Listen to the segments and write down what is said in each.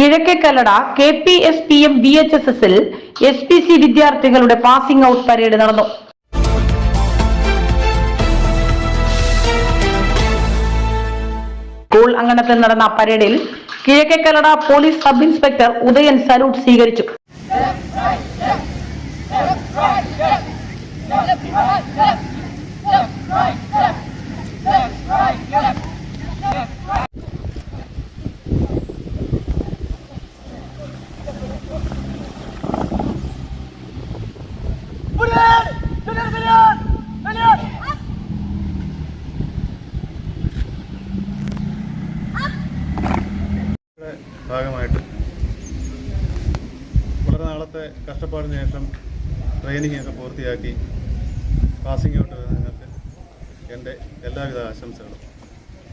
Kizhakkekallada K P S P M V H S എസിൽ S P C വിദ്യാർത്ഥികളുടെ passing out parade നടന്നു. School അങ്കണത്തിൽ നടന്ന പരേഡിൽ Kizhakkekallada police sub inspector Udayan salute സ്വീകരിച്ചു യുടെ ഭാഗമായിട്ട് വളരെ നാളത്തെ കഷ്ടപ്പാടിന് ശേഷം ട്രെയിനിങ് ഒക്കെ പൂർത്തിയാക്കി പാസിംഗ് ഔട്ട് നിങ്ങൾക്ക് എന്റെ എല്ലാവിധ ആശംസകളും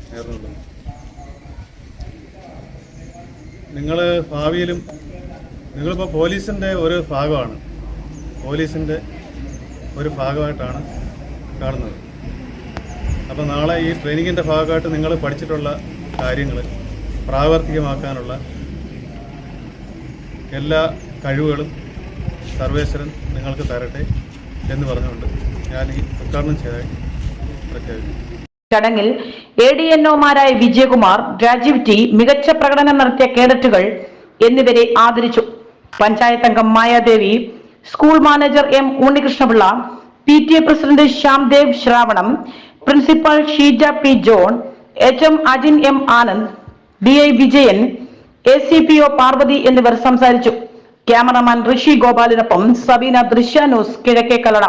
നേർന്നുകൊള്ളുന്നു നിങ്ങൾ ഭാവിയിലും നിങ്ങളിപ്പോൾ പോലീസിന്റെ ഒരു ഭാഗമാണ്. പോലീസിന്റെ ഒരു ഭാഗമായിട്ടാണ് കാണുന്നത്. അപ്പോൾ നാളെ ഈ ട്രെയിനിങ്ങിന്റെ ഭാഗമായിട്ട് നിങ്ങൾ പഠിച്ചിട്ടുള്ള കാര്യങ്ങൾ പ്രാവർത്തികമാക്കാനുള്ള എല്ലാ കഴിവുകളും സർവേശ്വരൻ നിങ്ങൾക്ക് തരട്ടെ എന്ന് പറഞ്ഞുകൊണ്ട് ഞാൻ ഈ ഉദ്ഘാടനം ചെയ്തായി പ്രഖ്യാപിക്കുന്നു ചടങ്ങിൽ എ ഡി എൻ ഒമാരായ വിജയകുമാർ രാജീവ് ടി മികച്ച പ്രകടനം നടത്തിയ കേഡറ്റുകൾ എന്നിവരെ ആദരിച്ചു. പഞ്ചായത്ത് അംഗം Mayadevi school manager M Unnikrishnapillai P T A president Shyamdev Sravanam principal Sheeja P John H M Ajin M Anand D I Vijayan A C P O Parvathy എന്നിവർ സംസാരിച്ചു. ക്യാമറമാൻ ഋഷി ഗോപാലിനൊപ്പം സബീന ദൃശ്യ ന്യൂസ് കിഴക്കേക്കല്ലട